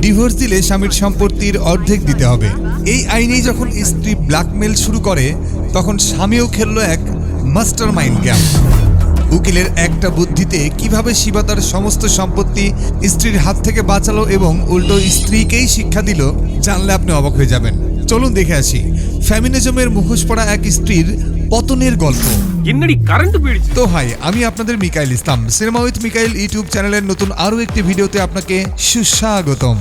Divorce দিলে স্বামীর সম্পত্তির অর্ধেক দিতে হবে। এই আইনেই যখন স্ত্রী ব্ল্যাকমেল শুরু করে তখন স্বামীও খেললো এক মাস্টার মাইন্ড গেম উকিলের একটা বুদ্ধিতে কীভাবে শিবা তার সমস্ত সম্পত্তি স্ত্রীর হাত থেকে বাঁচালো এবং উল্টো স্ত্রীকেই শিক্ষা দিল জানলে আপনি অবাক হয়ে যাবেন। চলুন দেখে আসি। ফ্যামিনিজমের মুখোশ পড়া এক স্ত্রীর পতনের গল্প। গিন্নারি তো হাই আমি আপনাদের Mikail Islam. Cinema with Mikail YouTube চ্যানেলের নতুন আরও একটি ভিডিওতে আপনাকে সুস্বাগতম।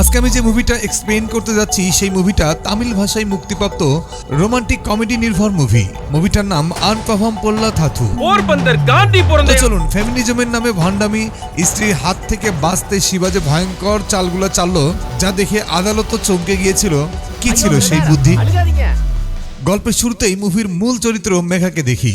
আজকে আমি যে মুভিটা এক্সপ্লেন করতে যাচ্ছি সেই মুভিটা তামিল ভাষায় মুক্তিপ্রাপ্ত রোমান্টিক কমেডি নির্ভর মুভি মুভিটার নাম আনপাভাম পোল্লা থাথু তো চলুন ফেমিনিজমের নামে ভান্ডামি স্ত্রীর হাত থেকে বাঁচতে শিবাজে ভয়ঙ্কর চালগুলো চাললো যা দেখে আদালত চমকে গিয়েছিল। কি ছিল সেই বুদ্ধি? গল্পের শুরুতেই মুভির মূল চরিত্র মেঘাকে দেখি।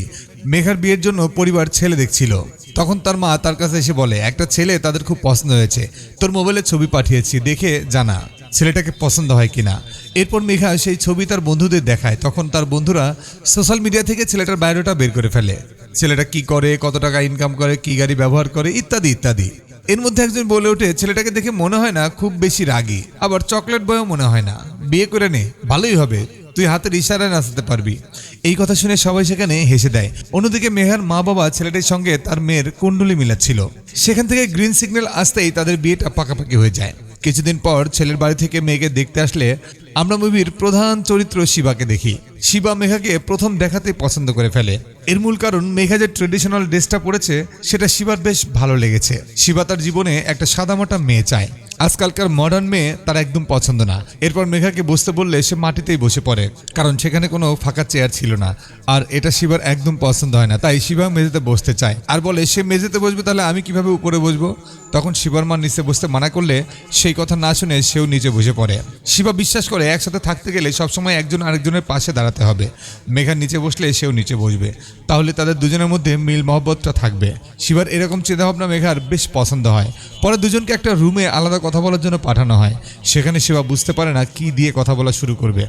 মেঘার বিয়ের জন্য পরিবার ছেলে দেখছিল। তখন তার মা তার কাছে এসে বলে, একটা ছেলে তাদের খুব পছন্দ হয়েছে। তোর মোবাইলে ছবি পাঠিয়েছি, দেখে জানা ছেলেটাকে পছন্দ হয় কিনা। এরপর মেঘা সেই ছবি তার বন্ধুদের দেখায়। তখন তার বন্ধুরা সোশ্যাল মিডিয়া থেকে ছেলেটার বায়োডাটা বের করে ফেলে। ছেলেটা কি করে, কত টাকা ইনকাম করে, কি গাড়ি ব্যবহার করে, ইত্যাদি ইত্যাদি। এর মধ্যে একজন বলে ওঠে, ছেলেটাকে দেখে মনে হয় না খুব বেশি রাগী, আবার চকলেট বয়ও মনে হয় না। বিয়ে করে নে, ভালোই হবে। তুই হাতের ইশারায় নাচাতে পারবি। এই কথা শুনে সবাই সেখানে হেসে দেয়। অন্যদিকে মেহার মা বাবা ছেলেটির সঙ্গে তার মেয়ের কুণ্ডলি মিলাচ্ছিল। সেখান থেকে গ্রিন সিগন্যাল আসতেই তাদের বিয়েটা পাকাপাকি হয়ে যায়। কিছুদিন পর ছেলের বাড়ি থেকে মেয়েকে দেখতে আসলে আমরা মুভির প্রধান চরিত্র শিবাকে দেখি। শিবা মেঘাকে প্রথম দেখাতে পছন্দ করে ফেলে। এর মূল কারণ মেঘা যে ট্রেডিশনাল ড্রেসটা পরেছে, সেটা শিবার বেশ ভালো লেগেছে। শিবা তার জীবনে একটা সাদামাটা মেয়ে চায়। আজকালকার মডার্ন মেয়ে তার একদম পছন্দ না। এরপর মেঘাকে বসতে বললে সে মাটিতেই বসে পড়ে, কারণ সেখানে কোনো ফাঁকা চেয়ার ছিল না। আর এটা শিবার একদম পছন্দ হয় না, তাই শিবা মেঝেতে বসতে চায়। আর বলে, সে মেঝেতে বসবে তাহলে আমি কীভাবে উপরে বসবো? তখন শিবার মা নিচে বসতে মানা করলে সেই কথা না শুনে সেও নিচে বসে পড়ে। শিবা বিশ্বাস করে একসাথে থাকতে গেলে সবসময় একজন আরেকজনের পাশে দাঁড়াতে হবে। মেঘা নিচে বসলে সেও নিচে বসবে। তাহলে তাদের দুজনের মধ্যে মিল মহব্বতটা থাকবে। শিবার এরকম চিন্তাভাবনা মেঘার বেশ পছন্দ হয়। পরে দুজনকে একটা রুমে আলাদা কথা বলার জন্য পাঠানো হয়। সেখানে শিবা বুঝতে পারে না কি দিয়ে কথা বলা শুরু করবে।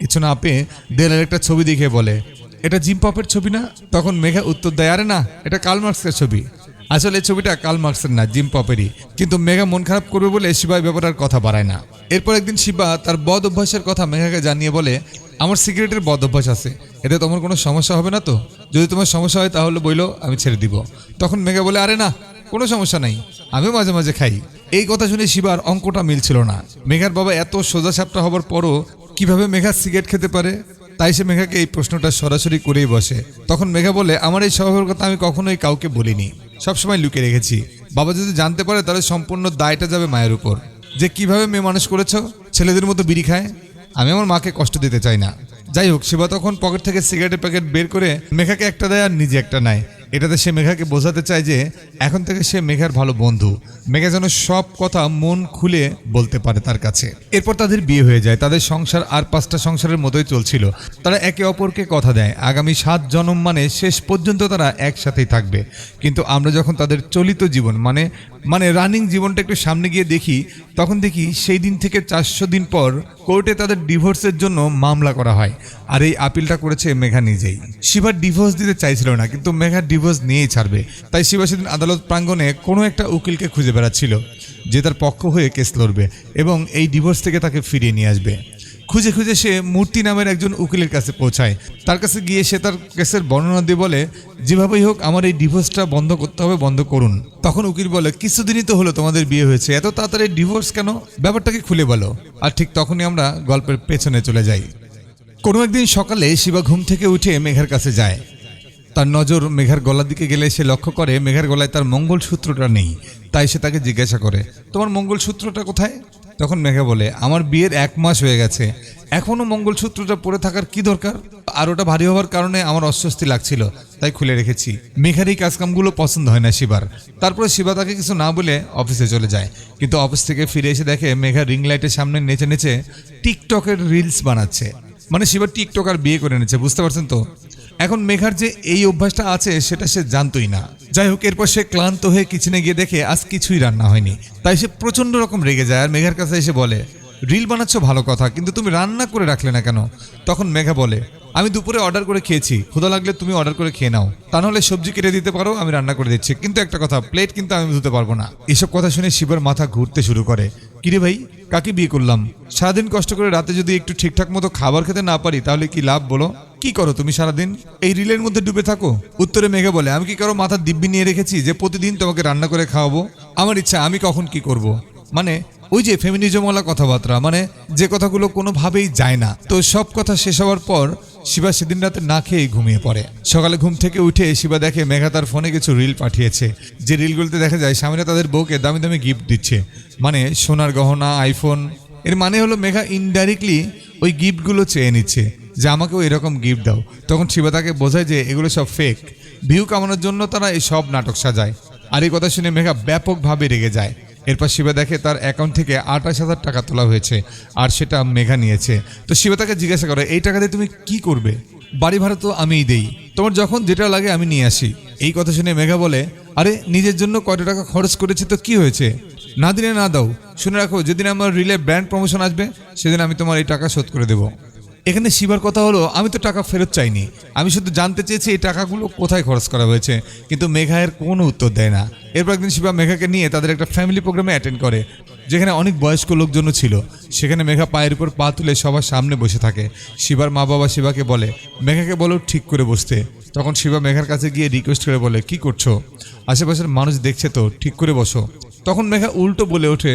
কিছু না পেয়ে দেয়ালের একটা ছবি দেখে বলে, এটা জিম পপের ছবি না? তখন মেঘা উত্তর দেয়, আরে না, এটা কার্ল মার্কসের ছবি। আসলে ছবিটা কার্ল মার্কসের না, জিম পপেরই। কিন্তু মেঘা মন খারাপ করবে বলে শিবা ব্যাপারে আর কথা বাড়ায় না। এরপর একদিন শিবা তার বদ অভ্যাসের কথা মেঘাকে জানিয়ে বলে, আমার সিগারেটের বদ অভ্যাস আছে। এতে তোমার কোনো সমস্যা হবে না তো? যদি তোমার সমস্যা হয় তাহলে বইলো, আমি ছেড়ে দিব। তখন মেঘা বলে, আরে না, কোনো সমস্যা নাই। আমিও মাঝে মাঝে খাই। এই কথা শুনে শিবার অঙ্কটা মিলছিল না। মেঘার বাবা এত সোজা সাপটা হবার পরও কীভাবে মেঘা সিগারেট খেতে পারে, তাই সে মেঘাকে এই প্রশ্নটা সরাসরি করেই বসে। তখন মেঘা বলে, আমার এই স্বভাবের কথা আমি কখনোই কাউকে বলিনি। সবসময় লুকিয়ে রেখেছি। বাবা যদি জানতে পারে, তাহলে সম্পূর্ণ দায়টা যাবে মায়ের উপর। যে কীভাবে মেয়ে মানুষ করেছ? ছেলেদের মতো বিড়ি খায়? আমি আমার মাকে কষ্ট দিতে চাই না। যাই হোক, শিবা তখন পকেট থেকে সিগারেটের প্যাকেট বের করে মেঘাকে একটা দেয় আর নিজে একটা নেয়। এটাতে সে মেঘাকে বোঝাতে চায় যে এখন থেকে সে মেঘার ভালো বন্ধু। মেঘা যেন সব কথা মন খুলে বলতে পারে তার কাছে। এরপর তাদের বিয়ে হয়ে যায়। তাদের সংসার আর পাঁচটা সংসারের মতোই চলছিল। তারা একে অপরকে কথা দেয়। আগামী সাত জনম মানে শেষ পর্যন্ত তারা একসাথেই থাকবে। কিন্তু আমরা যখন তাদের চলিত জীবন মানে মানে রানিং জীবনটা একটু সামনে গিয়ে দেখি, তখন দেখি সেই দিন থেকে চারশো দিন পর কোর্টে তাদের ডিভোর্সের জন্য মামলা করা হয়। আর এই আপিলটা করেছে মেঘা নিজেই। শিবার ডিভোর্স দিতে চাইছিল না, কিন্তু মেঘা ডিভোর্স নিয়েই ছাড়বে। তাই শিবা সেদিন আদালত প্রাঙ্গণে কোনো একটা উকিলকে খুঁজে বেড়াচ্ছিল, যে তার পক্ষ হয়ে কেস লড়বে এবং এই ডিভোর্স থেকে তাকে ফিরিয়ে নিয়ে আসবে। খুঁজে খুঁজে সে মূর্তি নামের একজন উকিলের কাছে পৌঁছায়। তার কাছে গিয়ে সে তার কেসের বর্ণনা দিয়ে বলে, যেভাবেই হোক, আমার এই ডিভোর্সটা বন্ধ করতে হবে, বন্ধ করুন। তখন উকিল বলে, কিছুদিনই তো হলো তোমাদের বিয়ে হয়েছে, এত তাড়াতাড়ি ডিভোর্স কেন? ব্যাপারটাকে খুলে বলো। আর ঠিক তখনই আমরা গল্পের পেছনে চলে যাই। কোনো একদিন সকালে শিবা ঘুম থেকে উঠে মেঘের কাছে যায়। তার নজর মেঘার গলার দিকে গেলে সে লক্ষ্য করে মেঘার গলায় তার মঙ্গলসূত্রটা নেই, তাই সে তাকে জিজ্ঞাসা করে, তোমার মঙ্গলসূত্রটা কোথায়? তখন মেঘা বলে, আমার বিয়ের এক মাস হয়ে গেছে এখনও মঙ্গলসূত্রটা পরে থাকার কি দরকার? আর ওটা ভারী হওয়ার কারণে আমার অস্বস্তি লাগছিল, তাই খুলে রেখেছি। মেঘার এই কাজকামগুলো পছন্দ হয় না শিবার। তারপরে শিবা তাকে কিছু না বলে অফিসে চলে যায়। কিন্তু অফিস থেকে ফিরে এসে দেখে মেঘা রিং লাইটের সামনে নেচে নেচে টিকটকের রিলস বানাচ্ছে। মানে শিবা টিকটক আর বিয়ে করে নিচ্ছে, বুঝতে পারছেন তো? এখন মেঘার যে এই অভ্যাসটা আছে, সেটা সে জানতোই না। যাই হোক, এরপর সে ক্লান্ত হয়ে কিচেনে গিয়ে দেখে, আজ কিছুই রান্না হয়নি। তাই সে প্রচণ্ড রকম রেগে যায়, আর মেঘার কাছে এসে বলে, রিল বানাচ্ছ ভালো কথা, কিন্তু তুমি রান্না করে রাখলে না কেন? তখন মেঘা বলে, আমি দুপুরে অর্ডার করে খেয়েছি, ক্ষুধা লাগলে তুমি অর্ডার করে খেয়ে নাও। তা নাহলে সবজি কেটে দিতে পারো, আমি রান্না করে দিচ্ছি। কিন্তু একটা কথা, প্লেট কিন্তু আমি ধুতে পারব না। এসব কথা শুনে শিবের মাথা ঘুরতে শুরু করে, কিরে ভাই, কাকে বিয়ে করলাম? সারাদিন কষ্ট করে রাতে যদি একটু ঠিকঠাক মতো খাবার খেতে না পারি, তাহলে কি লাভ বলো? কি করো তুমি সারাদিন? এই রিলের মধ্যে ডুবে থাকো? উত্তরে মেঘে বলে, আমি কি কারও মাথার দিব্যি নিয়ে রেখেছি যে প্রতিদিন তোমাকে রান্না করে খাওয়াবো? আমার ইচ্ছা, আমি কখন কি করব। মানে ওই যে ফেমিনিজমওয়ালা কথাবার্তা মানে যে কথাগুলো কোনোভাবেই যায় না। তো সব কথা শেষ হওয়ার পর শিবা সেদিন রাতে না খেয়েই ঘুমিয়ে পড়ে। সকালে ঘুম থেকে উঠে শিবা দেখে মেঘা তার ফোনে কিছু রিল পাঠিয়েছে। যে রিলগুলোতে দেখা যায় স্বামীরা তাদের বউকে দামি দামি গিফট দিচ্ছে। মানে সোনার গহনা আইফোন এর মানে হলো মেঘা ইনডাইরেক্টলি ওই গিফটগুলো চেয়ে নিচ্ছে। যে আমাকেও এরকম গিফট দাও। তখন শিবা তাকে বোঝায় যে এগুলো সব ফেক ভিউ কামানোর জন্য তারা এই সব নাটক সাজায়। আর এই কথা শুনে মেঘা ব্যাপকভাবে রেগে যায়। এরপর শিবা দেখে তার অ্যাকাউন্ট থেকে আঠাশ হাজার টাকা তোলা হয়েছে, আর সেটা মেঘা নিয়েছে। তো শিবা তাকে জিজ্ঞাসা করে, এই টাকা দিয়ে তুমি কি করবে? বাড়ি ভাড়া তো আমিই দেই। তোমার যখন যেটা লাগে আমি নিয়ে আসি। এই কথা শুনে মেঘা বলে, আরে, নিজের জন্য কত টাকা খরচ করেছি তো কি হয়েছে? না দিলে না দাও। শুনে রাখো, যেদিন আমার রিলে ব্র্যান্ড প্রমোশন আসবে, সেদিন আমি তোমার এই টাকা শোধ করে দেবো। এখানে শিবার কথা হলো, আমি তো টাকা ফেরত চাইনি। আমি শুধু জানতে চেয়েছি এই টাকাগুলো কোথায় খরচ করা হয়েছে, কিন্তু মেঘা এর কোনো উত্তর দেয় না। এরপর একদিন শিবা মেঘাকে নিয়ে তাদের একটা ফ্যামিলি প্রোগ্রামে অ্যাটেন্ড করে, যেখানে অনেক বয়স্ক লোকজনও ছিল। সেখানে মেঘা পায়ের উপর পা তুলে সবার সামনে বসে থাকে। শিবার মা বাবা শিবাকে বলে, মেঘাকে বলো ঠিক করে বসতে। তখন শিবা মেঘার কাছে গিয়ে রিকোয়েস্ট করে বলে, কি করছ? আশেপাশের মানুষ দেখছে তো, ঠিক করে বসো। তখন মেঘা উল্টো বলে ওঠে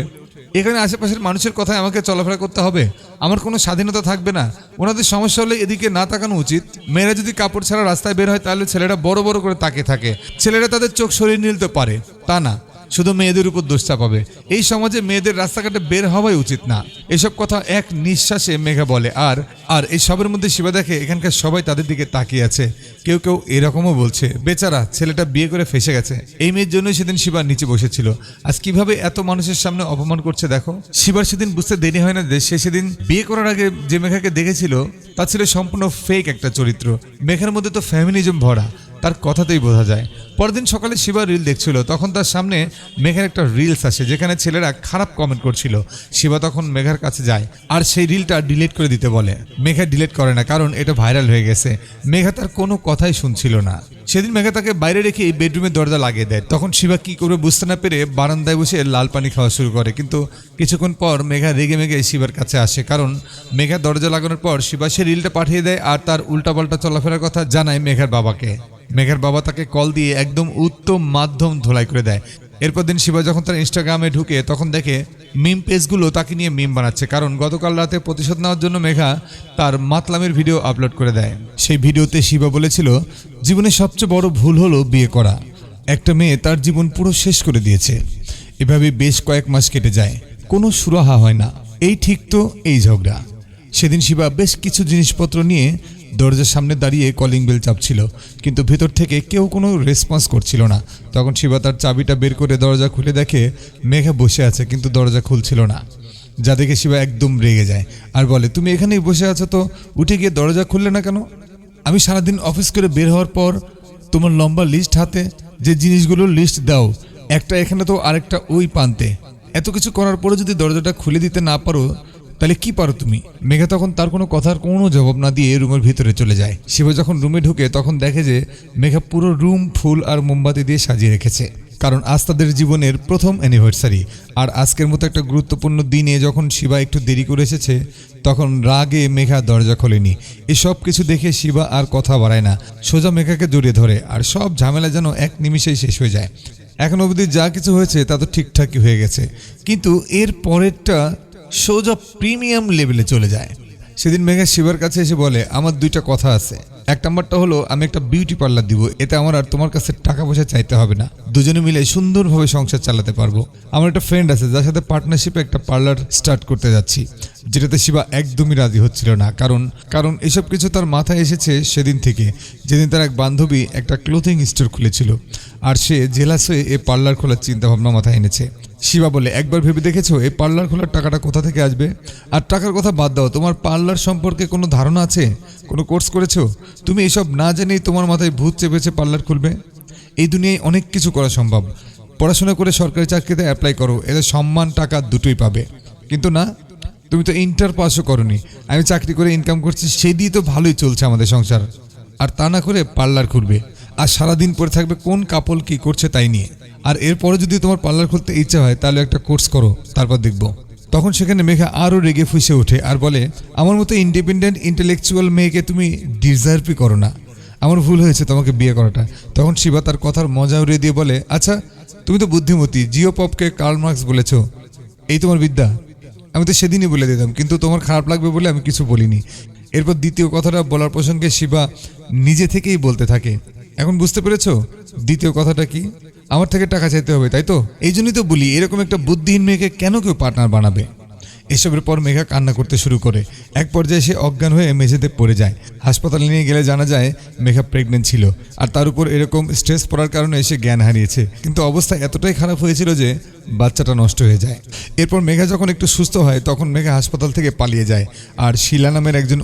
এখানে আশেপাশের মানুষের কথায় আমাকে চলাফেরা করতে হবে। আমার কোনো স্বাধীনতা থাকবে না। ওনাদের সমস্যা হলে এদিকে না তাকানো উচিত। মেয়েরা যদি কাপড় ছাড়া রাস্তায় বের হয়, তাহলে ছেলেরা বড় বড় করে তাকে থাকে। ছেলেরা তাদের চোখ শরীর নিতে পারে। তা না। শুধু মেয়েদের উপর দোষ চাপাবে এই সমাজে মেয়েদের রাস্তাঘাটে বের হওয়াই উচিত না। এসব কথা এক নিঃশ্বাসে মেঘা বলে। আর আর এই সবের মধ্যে শিবা দেখে এখানকার সবাই তাদের দিকে তাকিয়ে আছে। কেউ কেউ এরকমও বলছে, বেচারা, ছেলেটা বিয়ে করে ফেসে গেছে। এই মেয়ের জন্যই সেদিন শিবা নিচে বসেছিল। আজ কীভাবে এত মানুষের সামনে অপমান করছে দেখো। শিবার সেদিন বুঝতে দেরি হয় না যে সে সেদিন বিয়ে করার আগে যে মেঘাকে দেখেছিল তা ছিল সম্পূর্ণ ফেক একটা চরিত্র। মেঘার মধ্যে তো ফ্যামিলিজম ভরা। তার কথাতেই বোঝা যায়। পরদিন সকালে শিবা রিল দেখছিল, তখন তার সামনে মেঘার একটা রিলস আসে, যেখানে ছেলেরা খারাপ কমেন্ট করছিল। শিবা তখন মেঘার কাছে যায়, আর সেই রিলটা ডিলিট করে দিতে বলে। মেঘা ডিলিট করে না, কারণ এটা ভাইরাল হয়ে গেছে। মেঘা তার কোনো কথাই শুনছিল না। সেদিন মেঘা তাকে বাইরে রেখে বেডরুমের দরজা লাগিয়ে দেয়। তখন শিবা কি করবে বুঝতে না পেরে বারান্দায় বসে লাল পানি খাওয়া শুরু করে। কিন্তু কিছুক্ষণ পর মেঘা রেগে মেঘে শিবার কাছে আসে, কারণ মেঘা দরজা লাগানোর পর শিবা সে রিলটা পাঠিয়ে দেয় আর তার উল্টাপাল্টা চলাফেরার কথা জানায় মেঘার বাবাকে। মেঘার বাবা তাকে কল দিয়ে একদম উত্তম মাধ্যম ধোলাই করে দেয়। এরপর দিন শিবা যখন তার ইনস্টাগ্রামে ঢুকে, তখন দেখে মিম পেজগুলো তাকে নিয়ে মিম বানাচ্ছে। কারণ গতকাল রাতে প্রতিশোধ নেওয়ার জন্য মেঘা তার মাতলামের ভিডিও আপলোড করে দেয়। সেই ভিডিওতে শিবা বলেছিল, জীবনের সবচেয়ে বড় ভুল হলো বিয়ে করা। একটা মেয়ে তার জীবন পুরো শেষ করে দিয়েছে। এভাবে বেশ কয়েক মাস কেটে যায়। কোনো সুরাহা হয় না। এই ঠিক তো এই ঝগড়া। সেদিন শিবা বেশ কিছু জিনিসপত্র নিয়ে দরজার সামনে দাঁড়িয়ে কলিং বেল চাপছিল, কিন্তু ভেতর থেকে কেউ কোনো রেসপন্স করছিল না। তখন শিবা তার চাবিটা বের করে দরজা খুলে দেখে মেঘা বসে আছে, কিন্তু দরজা খুলছিল না। যা দেখে শিবা একদম রেগে যায় আর বলে, তুমি এখানেই বসে আছো তো? উঠে গিয়ে দরজা খুললে না কেন? আমি সারাদিন অফিস করে বের হওয়ার পর তোমার লম্বা লিস্ট হাতে যে জিনিসগুলোর লিস্ট দাও, একটা এখানে তো আরেকটা ওই পান্তে এত কিছু করার পরে যদি দরজাটা খুলে দিতে না পারো তাহলে কি পারো তুমি? মেঘা তখন তার কোনো কথার কোনো জবাব না দিয়ে রুমের ভিতরে চলে যায়। শিবা যখন রুমে ঢুকে তখন দেখে যে মেঘা পুরো রুম, ফুল আর মোমবাতি দিয়ে সাজিয়ে রেখেছে। কারণ আজ তাদের জীবনের প্রথম অ্যানিভার্সারি আর আজকের মতো একটা গুরুত্বপূর্ণ দিনে যখন শিবা একটু দেরি করে এসেছে, তখন রাগে মেঘা দরজা খোলেনি। এসব কিছু দেখে শিবা আর কথা বাড়ায় না। সোজা মেঘাকে জড়িয়ে ধরে, আর সব ঝামেলা যেন এক নিমিষেই শেষ হয়ে যায়। এখন অবধি যা কিছু হয়েছে তা তো ঠিকঠাকই হয়ে গেছে। কিন্তু এর পরেরটা সোজা প্রিমিয়াম লেভেলে চলে যায়। সেদিন মেঘা শিবার কাছে এসে বলে, আমার দুইটা কথা আছে। এক নাম্বারটা হলো, আমি একটা বিউটি পার্লার দিব, এতে আমার আর তোমার কাছে টাকা পয়সা চাইতে হবে না। দুজনে মিলে সুন্দরভাবে সংসার চালাতে পারব। আমার একটা ফ্রেন্ড আছে, যার সাথে পার্টনারশিপে একটা পার্লার স্টার্ট করতে যাচ্ছি, যেটাতে শিবা একদমই রাজি হচ্ছিল না। কারণ কারণ এসব কিছু তার মাথায় এসেছে সেদিন থেকে। যেদিন তার এক বান্ধবী একটা ক্লোথিং স্টোর খুলেছিল, আর সে জেলাস এ পার্লার খোলার চিন্তাভাবনা মাথায় এনেছে। শিবা বলে একবার ভেবে দেখেছ, এই পার্লার খোলার টাকাটা কোথা থেকে আসবে? আর টাকার কথা বাদ দাও, তোমার পার্লার সম্পর্কে কোনো ধারণা আছে? কোনো কোর্স করেছ? তুমি এসব না জেনেই তোমার মাথায় ভূত চেপেছে পার্লার খুলবে? এই দুনিয়ায় অনেক কিছু করা সম্ভব। পড়াশোনা করে সরকারি চাকরিতে অ্যাপ্লাই করো, এতে সম্মান টাকা দুটোই পাবে। কিন্তু না, তুমি তো ইন্টার পাসও করনি। আমি চাকরি করে ইনকাম করছি, সেই দিয়ে তো ভালোই চলছে আমাদের সংসার। আর তা না করে পার্লার খুলবে। আর সারাদিন পরে থাকবে, কোন কাপল কি করছে তাই নিয়ে। আর এরপরে যদি তোমার পার্লার খুলতে ইচ্ছা হয়, তাহলে একটা কোর্স করো, তারপর দেখব। তখন সেখানে মেঘা আরও রেগে ফুসে ওঠে আর বলে, আমার মতো ইন্ডিপেন্ডেন্ট ইন্টেলেকচুয়াল মেয়েকে তুমি ডিজার্ভই করো না। আমার ভুল হয়েছে তোমাকে বিয়ে করাটা। তখন শিবা তার কথার মজা উড়িয়ে দিয়ে বলে আচ্ছা তুমি তো বুদ্ধিমতী, জিও পপকে কার্ল মার্কস বলেছ। এই তোমার বিদ্যা। আমি তো সেদিনই বলে দিতাম, কিন্তু তোমার খারাপ লাগবে বলে আমি কিছু বলিনি। এরপর দ্বিতীয় কথাটা বলার প্রসঙ্গে শিবা নিজে থেকেই বলতে থাকে এখন বুঝতে পেরেছ? দ্বিতীয় কথাটা কি? আমার থেকে টাকা চাইতে হবে, তাই তো? এই জন্যই তো বলি, এরকম একটা বুদ্ধিহীন মেয়েকে কেন কেউ পার্টনার বানাবে? এসবের পর মেঘা কান্না করতে শুরু করে। এক পর্যায়ে সে অজ্ঞান হয়ে মেঝেতে পড়ে যায়। হাসপাতালে নিয়ে গেলে জানা যায়, মেঘা প্রেগনেন্ট ছিল। আর তার উপর এরকম স্ট্রেস পড়ার কারণে সে জ্ঞান হারিয়েছে। কিন্তু অবস্থা এতটাই খারাপ হয়েছিল যে বাচ্চাটা নষ্ট হয়ে যায়। এরপর মেঘা যখন একটু সুস্থ হয়, তখন মেঘা হাসপাতাল থেকে পালিয়ে যায়। আর শিলা নামের একজন